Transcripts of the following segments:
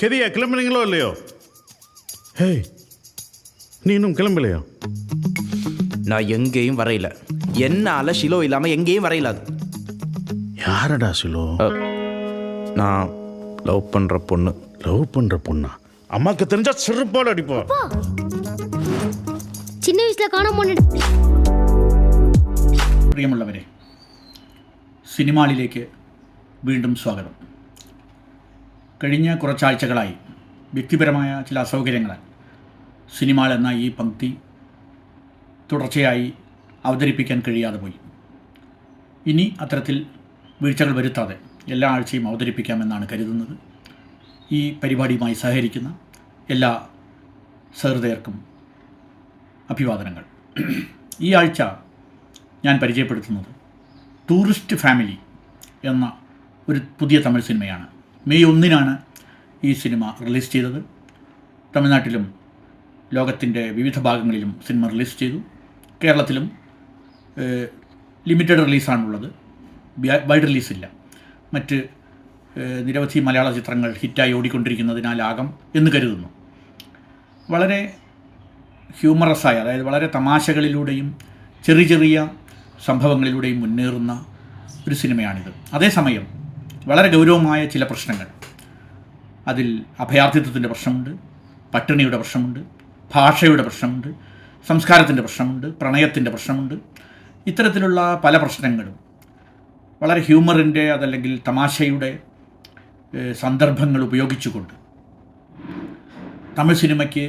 சரியா கிளம்புனீங்களோ இல்லையோ ஹேய் நீ இன்னும் கிளம்பலையா நான் எங்கேயும் வரையில என்னால ஷிலோ இல்லாம எங்கேயும் வரையில அது யாரடா சிலோ அஹ், நான் லவ் பண்ற பொண்ணு லவ் பண்ற பொண்ணா அம்மாக்கு தெரிஞ்சா சிறப்பாடு அடிப்பா ചിന്ന വയസ്സിലെ കാണാൻ പോണിട്ട് പ്രിയമുള്ളവരെ സിനിമാളിലേക്ക് വീണ്ടും സ്വാഗതം കഴിഞ്ഞ കുറച്ചാഴ്ചകളായി വ്യക്തിപരമായ ചില അസൗകര്യങ്ങളാൽ സിനിമകൾ എന്ന ഈ പങ്ക്തി തുടർച്ചയായി അവതരിപ്പിക്കാൻ കഴിയാതെ പോയി. ഇനി അത്തരത്തിൽ വീഴ്ചകൾ വരുത്താതെ എല്ലാ ആഴ്ചയും അവതരിപ്പിക്കാമെന്നാണ് കരുതുന്നത്. ഈ പരിപാടിയുമായി സഹകരിക്കുന്ന എല്ലാ സഹൃദയർക്കും അഭിവാദനങ്ങൾ. ഈ ആഴ്ച ഞാൻ പരിചയപ്പെടുത്തുന്നത് ടൂറിസ്റ്റ് ഫാമിലി എന്ന ഒരു പുതിയ തമിഴ് സിനിമയാണ്. മെയ് ഒന്നിനാണ് ഈ സിനിമ റിലീസ് ചെയ്തത്. തമിഴ്നാട്ടിലും ലോകത്തിന്റെ വിവിധ ഭാഗങ്ങളിലും സിനിമ റിലീസ് ചെയ്തു. കേരളത്തിലും ലിമിറ്റഡ് റിലീസാണുള്ളത്. വൈഡ് റിലീസില്ല. മറ്റ് നിരവധി മലയാള ചിത്രങ്ങൾ ഹിറ്റായി ഓടിക്കൊണ്ടിരിക്കുന്നതിനാലാകം എന്ന് കരുതുന്നു. വളരെ ഹ്യൂമറസായ അതായത് വളരെ തമാശകളിലൂടെയും ചെറിയ ചെറിയ സംഭവങ്ങളിലൂടെയും മുന്നേറുന്ന ഒരു സിനിമയാണിത്. അതേസമയം വളരെ ഗൗരവമായ ചില പ്രശ്നങ്ങൾ. അതിൽ അഭയാർത്ഥിത്വത്തിന്റെ പ്രശ്നമുണ്ട് പട്ടിണിയുടെ പ്രശ്നമുണ്ട് ഭാഷയുടെ പ്രശ്നമുണ്ട് സംസ്കാരത്തിന്റെ പ്രശ്നമുണ്ട് പ്രണയത്തിന്റെ പ്രശ്നമുണ്ട്. ഇത്തരത്തിലുള്ള പല പ്രശ്നങ്ങളും വളരെ ഹ്യൂമറിന്റെ അതല്ലെങ്കിൽ തമാശയുടെ സന്ദർഭങ്ങൾ ഉപയോഗിച്ചുകൊണ്ട് തമിഴ് സിനിമയ്ക്ക്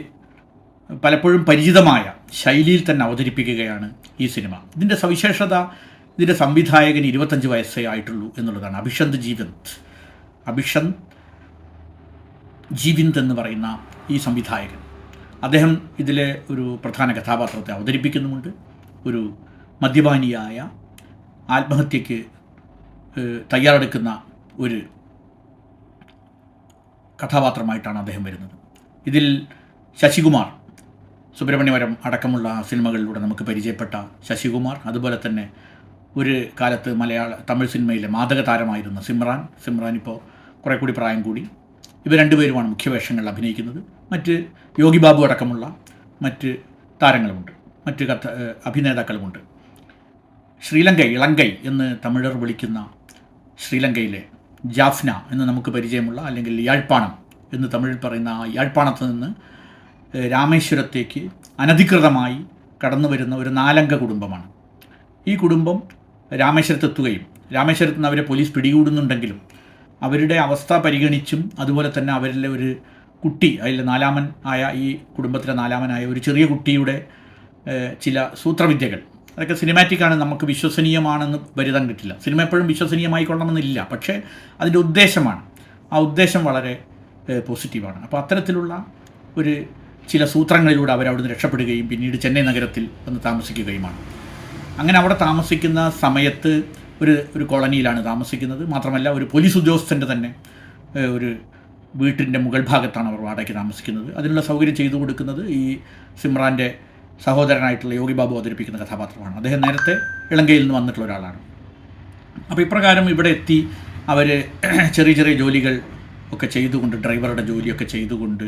പലപ്പോഴും പരിചിതമായ ശൈലിയിൽ തന്നെ അവതരിപ്പിക്കുകയാണ് ഈ സിനിമ. ഇതിന്റെ സവിശേഷത ഇതിന്റെ സംവിധായകൻ ഇരുപത്തഞ്ച് വയസ്സേ ആയിട്ടുള്ളൂ എന്നുള്ളതാണ്. അഭിഷന്ത് ജീവന്ത്. അഭിഷന്ത് ജീവിന്ത് എന്ന് പറയുന്ന ഈ സംവിധായകൻ. അദ്ദേഹം ഇതിലെ ഒരു പ്രധാന കഥാപാത്രത്തെ അവതരിപ്പിക്കുന്നുമുണ്ട്. ഒരു മദ്യപാനിയായ ആത്മഹത്യക്ക് തയ്യാറെടുക്കുന്ന ഒരു കഥാപാത്രമായിട്ടാണ് അദ്ദേഹം വരുന്നത്. ഇതിൽ ശശികുമാർ സുബ്രഹ്മണ്യവരം അടക്കമുള്ള സിനിമകളിലൂടെ നമുക്ക് പരിചയപ്പെട്ട ശശികുമാർ അതുപോലെ തന്നെ ഒരു കാലത്ത് മലയാള തമിഴ് സിനിമയിലെ മാതക താരമായിരുന്ന സിമ്രാൻ. സിമ്രാൻ ഇപ്പോൾ കുറേ കൂടി പ്രായം കൂടി. ഇവർ രണ്ടുപേരുമാണ് മുഖ്യവേഷങ്ങളിൽ അഭിനയിക്കുന്നത്. മറ്റ് യോഗി ബാബു അടക്കമുള്ള മറ്റ് താരങ്ങളുമുണ്ട്. മറ്റ് കഥ അഭിനേതാക്കളുമുണ്ട്. ശ്രീലങ്ക ഇളങ്കൈ എന്ന് തമിഴർ വിളിക്കുന്ന ശ്രീലങ്കയിലെ ജാഫ്ന എന്ന് നമുക്ക് പരിചയമുള്ള അല്ലെങ്കിൽ യാഴ്പ്പാണം എന്ന് തമിഴിൽ പറയുന്ന ആ യാഴ്പ്പാണത്ത് നിന്ന് രാമേശ്വരത്തേക്ക് അനധികൃതമായി കടന്നു വരുന്ന ഒരു നാലംഗ കുടുംബമാണ്. ഈ കുടുംബം രാമേശ്വരത്തെത്തുകയും. രാമേശ്വരത്ത് നിന്ന് അവരെ പോലീസ് പിടികൂടുന്നുണ്ടെങ്കിലും അവരുടെ അവസ്ഥ പരിഗണിച്ചും അതുപോലെ തന്നെ അവരിലെ ഒരു കുട്ടി അതിൽ നാലാമൻ ആയ ഈ കുടുംബത്തിലെ നാലാമനായ ഒരു ചെറിയ കുട്ടിയുടെ ചില സൂത്രവിദ്യകൾ. അതൊക്കെ സിനിമാറ്റിക്കാണ് നമുക്ക് വിശ്വസനീയമാണെന്ന് വരുതാൻ കിട്ടില്ല. സിനിമ എപ്പോഴും വിശ്വസനീയമായിക്കൊള്ളണമെന്നില്ല പക്ഷേ അതിന്റെ ഉദ്ദേശമാണ്. ആ ഉദ്ദേശം വളരെ പോസിറ്റീവാണ് അപ്പോൾ അത്തരത്തിലുള്ള ഒരു ചില സൂത്രങ്ങളിലൂടെ അവരവിടുന്ന് രക്ഷപ്പെടുകയും പിന്നീട് ചെന്നൈ നഗരത്തിൽ വന്ന് താമസിക്കുകയുമാണ്. അങ്ങനെ അവിടെ താമസിക്കുന്ന സമയത്ത് ഒരു ഒരു കോളനിയിലാണ് താമസിക്കുന്നത്. മാത്രമല്ല ഒരു പോലീസ് ഉദ്യോഗസ്ഥന്റെ തന്നെ ഒരു വീട്ടിന്റെ മുകൾ ഭാഗത്താണ് അവർ വാടകയ്ക്ക് താമസിക്കുന്നത്. അതിനുള്ള സൗകര്യം ചെയ്തു കൊടുക്കുന്നത് ഈ സിമ്രാന്റെ സഹോദരനായിട്ടുള്ള യോഗി ബാബു അവതരിപ്പിക്കുന്ന കഥാപാത്രമാണ്. അദ്ദേഹം നേരത്തെ ഇളങ്കയിൽ നിന്ന് വന്നിട്ടുള്ള ഒരാളാണ്. അപ്പോൾ ഇപ്രകാരം ഇവിടെ എത്തി അവർ ചെറിയ ചെറിയ ജോലികൾ ഒക്കെ ചെയ്തുകൊണ്ട് ഡ്രൈവറുടെ ജോലിയൊക്കെ ചെയ്തുകൊണ്ട്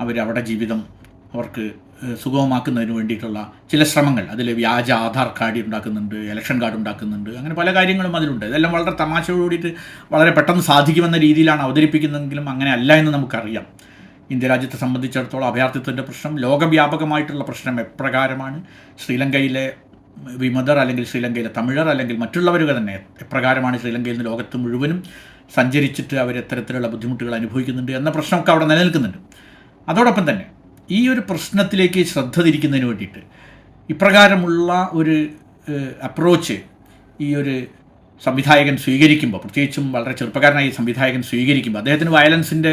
അവിടെ ജീവിതം അവർക്ക് സുഗമമാക്കുന്നതിന് വേണ്ടിയിട്ടുള്ള ചില ശ്രമങ്ങൾ. അതിൽ വ്യാജ ആധാർ കാർഡ് ഉണ്ടാക്കുന്നുണ്ട് ഇലക്ഷൻ കാർഡ് ഉണ്ടാക്കുന്നുണ്ട് അങ്ങനെ പല കാര്യങ്ങളും അതിലുണ്ട്. ഇതെല്ലാം വളരെ തമാശയോടുകൂടിയിട്ട് വളരെ പെട്ടെന്ന് സാധിക്കുമെന്ന രീതിയിലാണ് അവതരിപ്പിക്കുന്നതെങ്കിലും അങ്ങനെ അല്ല എന്ന് നമുക്കറിയാം. ഇന്ത്യ രാജ്യത്തെ സംബന്ധിച്ചിടത്തോളം അഭയാർത്ഥിത്വത്തിന്റെ പ്രശ്നം ലോകവ്യാപകമായിട്ടുള്ള പ്രശ്നം എപ്രകാരമാണ്? ശ്രീലങ്കയിലെ വിമതർ അല്ലെങ്കിൽ ശ്രീലങ്കയിലെ തമിഴർ അല്ലെങ്കിൽ മറ്റുള്ളവരുക തന്നെ എപ്രകാരമാണ് ശ്രീലങ്കയിൽ നിന്ന് ലോകത്ത് മുഴുവനും സഞ്ചരിച്ചിട്ട് അവർ എത്തരത്തിലുള്ള ബുദ്ധിമുട്ടുകൾ അനുഭവിക്കുന്നുണ്ട് എന്ന പ്രശ്നമൊക്കെ അവിടെ നിലനിൽക്കുന്നുണ്ട്. അതോടൊപ്പം തന്നെ ഈ ഒരു പ്രശ്നത്തിലേക്ക് ശ്രദ്ധ തിരിക്കുന്നതിന് വേണ്ടിയിട്ട് ഇപ്രകാരമുള്ള ഒരു അപ്രോച്ച് ഈ ഒരു സംവിധായകൻ സ്വീകരിക്കുമ്പോൾ പ്രത്യേകിച്ചും വളരെ ചെറുപ്പക്കാരനായി സംവിധായകൻ സ്വീകരിക്കുമ്പോൾ അദ്ദേഹത്തിന് വയലൻസിന്റെ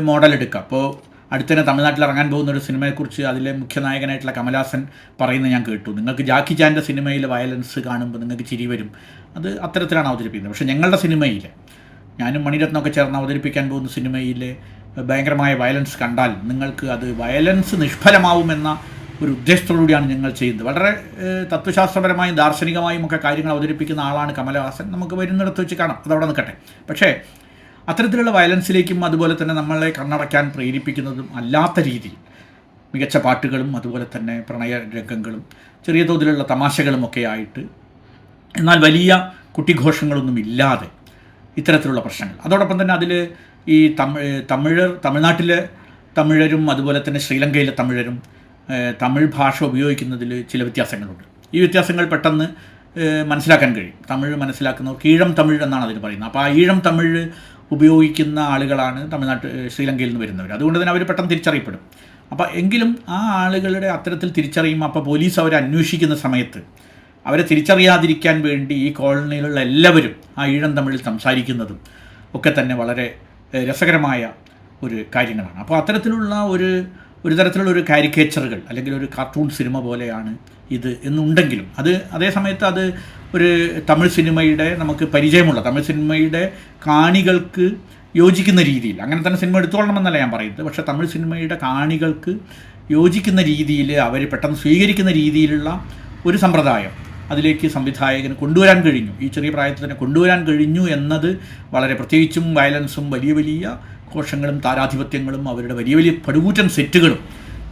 മോഡൽ എടുക്കുക അപ്പോൾ അടുത്തന്നെ തമിഴ്നാട്ടിൽ ഇറങ്ങാൻ പോകുന്ന ഒരു സിനിമയെക്കുറിച്ച് അതിലെ മുഖ്യനായകനായിട്ടുള്ള കമലാസൻ പറയുന്നത് ഞാൻ കേട്ടു. നിങ്ങൾക്ക് ജാക്കി ചാന്റെ സിനിമയിൽ വയലൻസ് കാണുമ്പോൾ നിങ്ങൾക്ക് ചിരി വരും. അത് അത്തരത്തിലാണ് അവതരിപ്പിക്കുന്നത്. പക്ഷേ ഞങ്ങളുടെ സിനിമയിൽ ഞാനും മണിരത്നമൊക്കെ ചേർന്ന് അവതരിപ്പിക്കാൻ പോകുന്ന സിനിമയിലെ ഭയങ്കരമായ വയലൻസ് കണ്ടാൽ നിങ്ങൾക്ക് അത് വയലൻസ് നിഷ്ഫലമാവുമെന്ന ഒരു ഉദ്ദേശത്തോടുകൂടിയാണ് ഞങ്ങൾ ചെയ്യുന്നത്. വളരെ തത്വശാസ്ത്രപരമായും ദാർശനികമായും ഒക്കെ കാര്യങ്ങൾ അവതരിപ്പിക്കുന്ന ആളാണ് കമലഹാസൻ. നമുക്ക് വരുന്നിടത്ത് വെച്ച് കാണാം. അതവിടെ നിൽക്കട്ടെ. പക്ഷേ അത്തരത്തിലുള്ള വയലൻസിലേക്കും അതുപോലെ തന്നെ നമ്മളെ കണ്ണടയ്ക്കാൻ പ്രേരിപ്പിക്കുന്നതും അല്ലാത്ത രീതിയിൽ മികച്ച പാട്ടുകളും അതുപോലെ തന്നെ പ്രണയ രംഗങ്ങളും ചെറിയ തോതിലുള്ള തമാശകളും ഒക്കെ ആയിട്ട് എന്നാൽ വലിയ കുട്ടിഘോഷങ്ങളൊന്നും ഇല്ലാതെ ഇത്തരത്തിലുള്ള പ്രശ്നങ്ങൾ. അതോടൊപ്പം തന്നെ അതിൽ ഈ തമിഴ് തമിഴർ തമിഴ്നാട്ടിലെ തമിഴരും അതുപോലെ തന്നെ ശ്രീലങ്കയിലെ തമിഴരും തമിഴ് ഭാഷ ഉപയോഗിക്കുന്നതിൽ ചില വ്യത്യാസങ്ങളുണ്ട്. ഈ വ്യത്യാസങ്ങൾ പെട്ടെന്ന് മനസ്സിലാക്കാൻ കഴിയും. തമിഴ് മനസ്സിലാക്കുന്ന ഈഴം തമിഴ് എന്നാണ് അതിന് പറയുന്നത്. അപ്പോൾ ആ ഈഴം തമിഴ് ഉപയോഗിക്കുന്ന ആളുകളാണ് തമിഴ്നാട്ട് ശ്രീലങ്കയിൽ നിന്ന് വരുന്നവർ. അതുകൊണ്ട് തന്നെ അവർ പെട്ടെന്ന് തിരിച്ചറിയപ്പെടും. അപ്പോൾ എങ്കിലും ആ ആളുകളുടെ അത്തരത്തിൽ തിരിച്ചറിയുമ്പോൾ അപ്പോൾ പോലീസ് അവരെ അന്വേഷിക്കുന്ന സമയത്ത് അവരെ തിരിച്ചറിയാതിരിക്കാൻ വേണ്ടി ഈ കോളനിയിലുള്ള എല്ലാവരും ആ ഈഴം തമിഴിൽ സംസാരിക്കുന്നതും ഒക്കെ തന്നെ വളരെ രസകരമായ ഒരു കാര്യങ്ങളാണ്. അപ്പോൾ അത്തരത്തിലുള്ള ഒരു ഒരു തരത്തിലുള്ള ഒരു കാരിക്കേച്ചറുകൾ അല്ലെങ്കിൽ ഒരു കാർട്ടൂൺ സിനിമ പോലെയാണ് ഇത് എന്നുണ്ടെങ്കിലും അത് അതേ സമയത്ത് അത് ഒരു തമിഴ് സിനിമയുടെ നമുക്ക് പരിചയമുള്ള തമിഴ് സിനിമയുടെ കാണികൾക്ക് യോജിക്കുന്ന രീതിയിൽ അങ്ങനെ തന്നെ സിനിമ എടുത്തോളണമെന്നല്ല ഞാൻ പറയുന്നത് പക്ഷേ തമിഴ് സിനിമയുടെ കാണികൾക്ക് യോജിക്കുന്ന രീതിയിൽ അവർ പെട്ടെന്ന് സ്വീകരിക്കുന്ന രീതിയിലുള്ള ഒരു സമ്പ്രദായം അതിലേക്ക് സംവിധായകന് കൊണ്ടുവരാൻ കഴിഞ്ഞു. ഈ ചെറിയ പ്രായത്തിൽ തന്നെ കൊണ്ടുവരാൻ കഴിഞ്ഞു എന്നത് വളരെ പ്രത്യേകിച്ചും വയലൻസും വലിയ വലിയ കോശങ്ങളും താരാധിപത്യങ്ങളും അവരുടെ വലിയ വലിയ പടുകൂറ്റൻ സെറ്റുകളും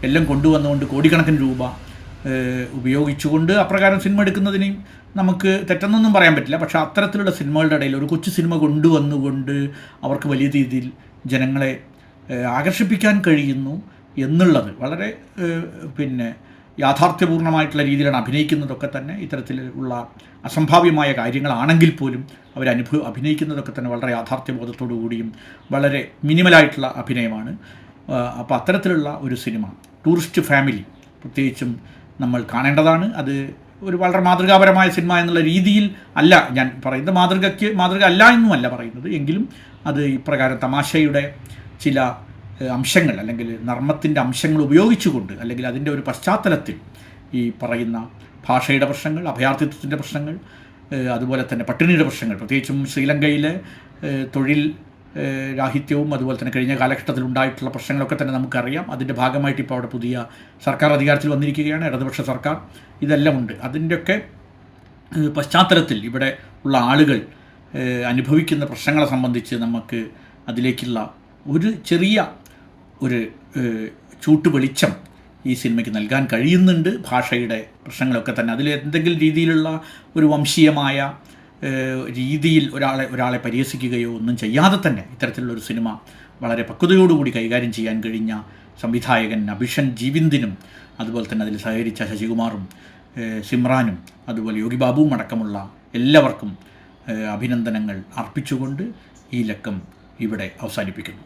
എല്ലാം കൊണ്ടുവന്നുകൊണ്ട് കോടിക്കണക്കിന് രൂപ ഉപയോഗിച്ചുകൊണ്ട് അപ്രകാരം സിനിമ എടുക്കുന്നതിനെയും നമുക്ക് തെറ്റെന്നൊന്നും പറയാൻ പറ്റില്ല. പക്ഷേ അത്തരത്തിലുള്ള സിനിമകളുടെ ഇടയിൽ ഒരു കൊച്ചു സിനിമ കൊണ്ടുവന്നുകൊണ്ട് അവർക്ക് വലിയ രീതിയിൽ ജനങ്ങളെ ആകർഷിപ്പിക്കാൻ കഴിയുന്നു എന്നുള്ളത് വളരെ പിന്നെ യാഥാർത്ഥ്യപൂർണമായിട്ടുള്ള രീതിയിലാണ് അഭിനയിക്കുന്നതൊക്കെ തന്നെ ഇത്തരത്തിലുള്ള അസംഭാവ്യമായ കാര്യങ്ങളാണെങ്കിൽ പോലും അവർ അനുഭവ അഭിനയിക്കുന്നതൊക്കെ തന്നെ വളരെ യാഥാർത്ഥ്യബോധത്തോടു കൂടിയും വളരെ മിനിമലായിട്ടുള്ള അഭിനയമാണ്. അപ്പോൾ അത്തരത്തിലുള്ള ഒരു സിനിമ ടൂറിസ്റ്റ് ഫാമിലി പ്രത്യേകിച്ചും നമ്മൾ കാണേണ്ടതാണ്. അത് ഒരു വളരെ മാതൃകാപരമായ സിനിമ എന്നുള്ള രീതിയിൽ അല്ല ഞാൻ പറയുന്നത്. മാതൃകയ്ക്ക് മാതൃക അല്ല എന്നുമല്ല പറയുന്നത്. എങ്കിലും അത് ഇപ്രകാരം തമാശയുടെ ചില അംശങ്ങൾ അല്ലെങ്കിൽ നർമ്മത്തിന്റെ അംശങ്ങൾ ഉപയോഗിച്ചുകൊണ്ട് അല്ലെങ്കിൽ അതിന്റെ ഒരു പശ്ചാത്തലത്തിൽ ഈ പറയുന്ന ഭാഷയുടെ പ്രശ്നങ്ങൾ അഭയാർത്ഥിത്വത്തിന്റെ പ്രശ്നങ്ങൾ അതുപോലെ തന്നെ പട്ടിണിയുടെ പ്രശ്നങ്ങൾ പ്രത്യേകിച്ചും ശ്രീലങ്കയിലെ തൊഴിൽ രാഹിത്യവും അതുപോലെ തന്നെ കഴിഞ്ഞ കാലഘട്ടത്തിൽ ഉണ്ടായിട്ടുള്ള പ്രശ്നങ്ങളൊക്കെ തന്നെ നമുക്കറിയാം. അതിന്റെ ഭാഗമായിട്ട് ഇപ്പോൾ അവിടെ പുതിയ സർക്കാർ അധികാരത്തിൽ വന്നിരിക്കുകയാണ് ഇടതുപക്ഷ സർക്കാർ. ഇതെല്ലാം ഉണ്ട്. അതിന്റെയൊക്കെ പശ്ചാത്തലത്തിൽ ഇവിടെ ഉള്ള ആളുകൾ അനുഭവിക്കുന്ന പ്രശ്നങ്ങളെ സംബന്ധിച്ച് നമുക്ക് അതിലേക്കുള്ള ഒരു ചെറിയ ഒരു ഏഹ് ചൂട്ട് വെളിച്ചം ഈ സിനിമയ്ക്ക് നൽകാൻ കഴിയുന്നുണ്ട്. ഭാഷയുടെ പ്രശ്നങ്ങളൊക്കെ തന്നെ. അതിൽ എന്തെങ്കിലും രീതിയിലുള്ള ഒരു വംശീയമായ രീതിയിൽ ഒരാളെ ഒരാളെ പരിഹസിക്കുകയോ ഒന്നും ചെയ്യാതെ തന്നെ ഇത്തരത്തിലുള്ളൊരു സിനിമ വളരെ പക്വതയോടുകൂടി കൈകാര്യം ചെയ്യാൻ കഴിഞ്ഞ സംവിധായകൻ അഭിഷൻ ജീവിന്ദിനും അതുപോലെ തന്നെ അതിൽ സഹകരിച്ച ശശികുമാറും സിമ്രാനും അതുപോലെ യോഗി ബാബുവും അടക്കമുള്ള എല്ലാവർക്കും അഭിനന്ദനങ്ങൾ അർപ്പിച്ചുകൊണ്ട് ഈ ലക്കം ഇവിടെ അവസാനിപ്പിക്കുന്നു.